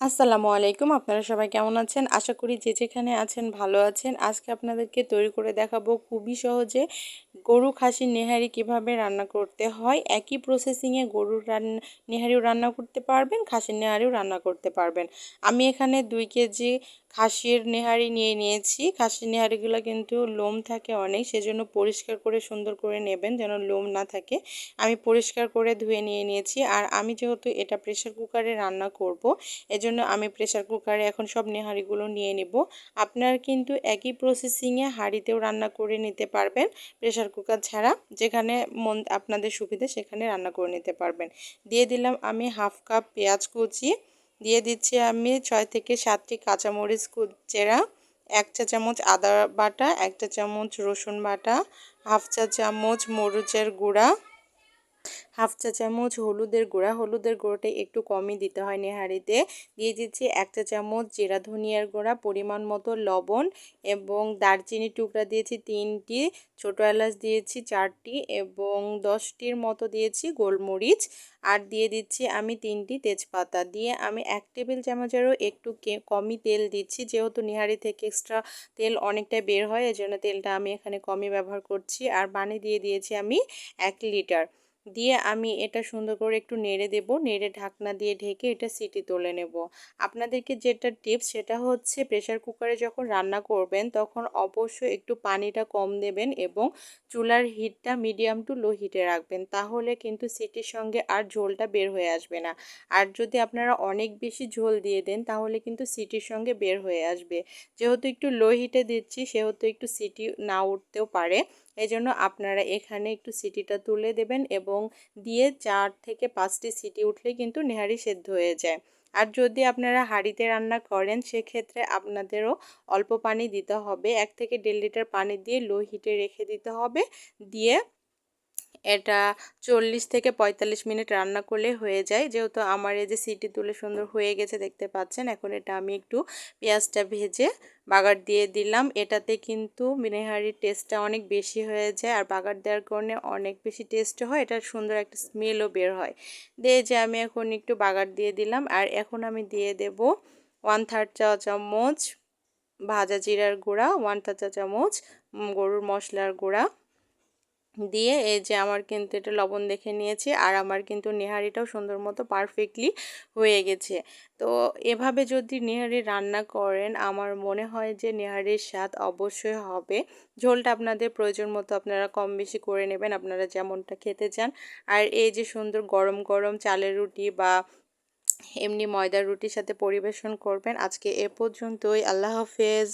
আসসালামু আলাইকুম, আপনারা সবাই কেমন আছেন? আশা করি যে যেখানে আছেন ভালো আছেন। আজকে আপনাদেরকে তৈরি করে দেখাবো খুবই সহজে গরু খাসির নেহারি কীভাবে রান্না করতে হয়। একই প্রসেসিংয়ে গরুর রান্না নেহারিও রান্না করতে পারবেন, খাসির নেহারিও রান্না করতে পারবেন। আমি এখানে দুই কেজি খাসির নেহারি নিয়ে নিয়েছি। খাসির নেহারিগুলো কিন্তু লোম থাকে অনেক, সেজন্য পরিষ্কার করে সুন্দর করে নেবেন যেন লোম না থাকে। আমি পরিষ্কার করে ধুয়ে নিয়ে নিয়েছি আর আমি যেহেতু এটা প্রেশার কুকারে রান্না করব, এজন্য আমি প্রেশার কুকারে এখন সব নেহারিগুলো নিয়ে নেব। আপনারা কিন্তু একই প্রসেসিংয়ে হাঁড়িতেও রান্না করে নিতে পারবেন। প্রেশার কুকার ছাড়া যেখানে মন আপনাদের সুবিধে সেখানে রান্না করে নিতে পারবেন। দিয়ে দিলাম আমি হাফ কাপ পেঁয়াজ কুচি। দিয়ে দিচ্ছি আমি ছয় থেকে সাতটি কাঁচামরিচ কুচেরা এক চা চামচ আদা বাটা, এক চা চামচ রসুন বাটা, হাফ চা চামচ মরুচের গুঁড়া হাফ চা চামচ হলুদের গুঁড়া, হলুদের গুঁড়োটা একটু কমই দিতে হয় নেহারিতে। দিয়ে দিচ্ছি এক চা চামচ জিরা ধনিয়ার গুঁড়া, পরিমাণ মতো লবণ এবং দারচিনির টুকরা দিয়েছি তিনটি, ছোটো এলাচ দিয়েছি চারটি এবং দশটির মতো দিয়েছি গোলমরিচ। আর দিয়ে দিচ্ছি আমি তিনটি তেজপাতা। দিয়ে আমি এক টেবিল চামচেরও একটু কমই তেল দিচ্ছি, যেহেতু নিহারি থেকে এক্সট্রা তেল অনেকটাই বের হয়, এজন্য তেলটা আমি এখানে কমই ব্যবহার করছি। আর পানি দিয়ে দিয়েছি আমি এক লিটার। দিয়ে আমি এটা সুন্দর করে একটু নেড়ে দেব। নেড়ে ঢাকনা দিয়ে ঢেকে এটা সিটি তুলে নেব। আপনাদেরকে যেটা টিপস সেটা হচ্ছে প্রেশার কুকারে যখন রান্না করবেন তখন অবশ্যই একটু পানিটা কম দেবেন এবং চুলার হিটটা মিডিয়াম টু লো হিটে রাখবেন। তাহলে কিন্তু সিটির সঙ্গে আর ঝোলটা বের হয়ে আসবে না। আর যদি আপনারা অনেক বেশি ঝোল দিয়ে দেন তাহলে কিন্তু সিটির সঙ্গে বের হয়ে আসবে। যেহেতু একটু লো হিটে দিচ্ছি সেহেতু একটু সিটি না উঠতেও পারে। এই জন্য আপনারা এখানে একটু সিটিটা তুলে দেবেন এবং দিয়ে চার থেকে পাঁচটি সিটি উঠলে কিন্তু নেহারি সেদ্ধ হয়ে যায়। আর যদি আপনারা হাঁড়িতে রান্না করেন, সেক্ষেত্রে আপনাদেরও অল্প পানি দিতে হবে। এক থেকে দেড় লিটার পানি দিয়ে লো হিটে রেখে দিতে হবে। দিয়ে এটা চল্লিশ থেকে পঁয়তাল্লিশ মিনিট রান্না করলে হয়ে যায়। যেহেতু আমার এই যে সিটি তুলে সুন্দর হয়ে গেছে দেখতে পাচ্ছেন, এখন এটা আমি একটু পেঁয়াজটা ভেজে বাগার দিয়ে দিলাম। এটাতে কিন্তু মিনেহারির টেস্টটা অনেক বেশি হয়ে যায় আর বাগার দেওয়ার কারণে অনেক বেশি টেস্ট হয় এটা সুন্দর একটা স্মেলও বের হয়। দিয়ে যে আমি এখন একটু বাগার দিয়ে দিলাম আর এখন আমি দিয়ে দেব ওয়ান থার্ড চা চামচ ভাজা জিরার গুঁড়া ওয়ান থার্ড চা চামচ গরুর মশলার গুঁড়া। দিয়ে এই যে আমার কিন্তু এটা লবণ দেখে নিয়েছি আর আমার কিন্তু নেহারিটাও সুন্দর মতো পারফেক্টলি হয়ে গেছে। তো এভাবে যদি নেহারি রান্না করেন, আমার মনে হয় যে নেহারির স্বাদ অবশ্যই হবে। ঝোলটা আপনাদের প্রয়োজন মতো আপনারা কম বেশি করে নেবেন, আপনারা যেমনটা খেতে চান। আর এই যে সুন্দর গরম গরম চালের রুটি বা এমনি ময়দার রুটির সাথে পরিবেশন করবেন, আজকে এ পর্যন্তই। আল্লাহ হাফেজ।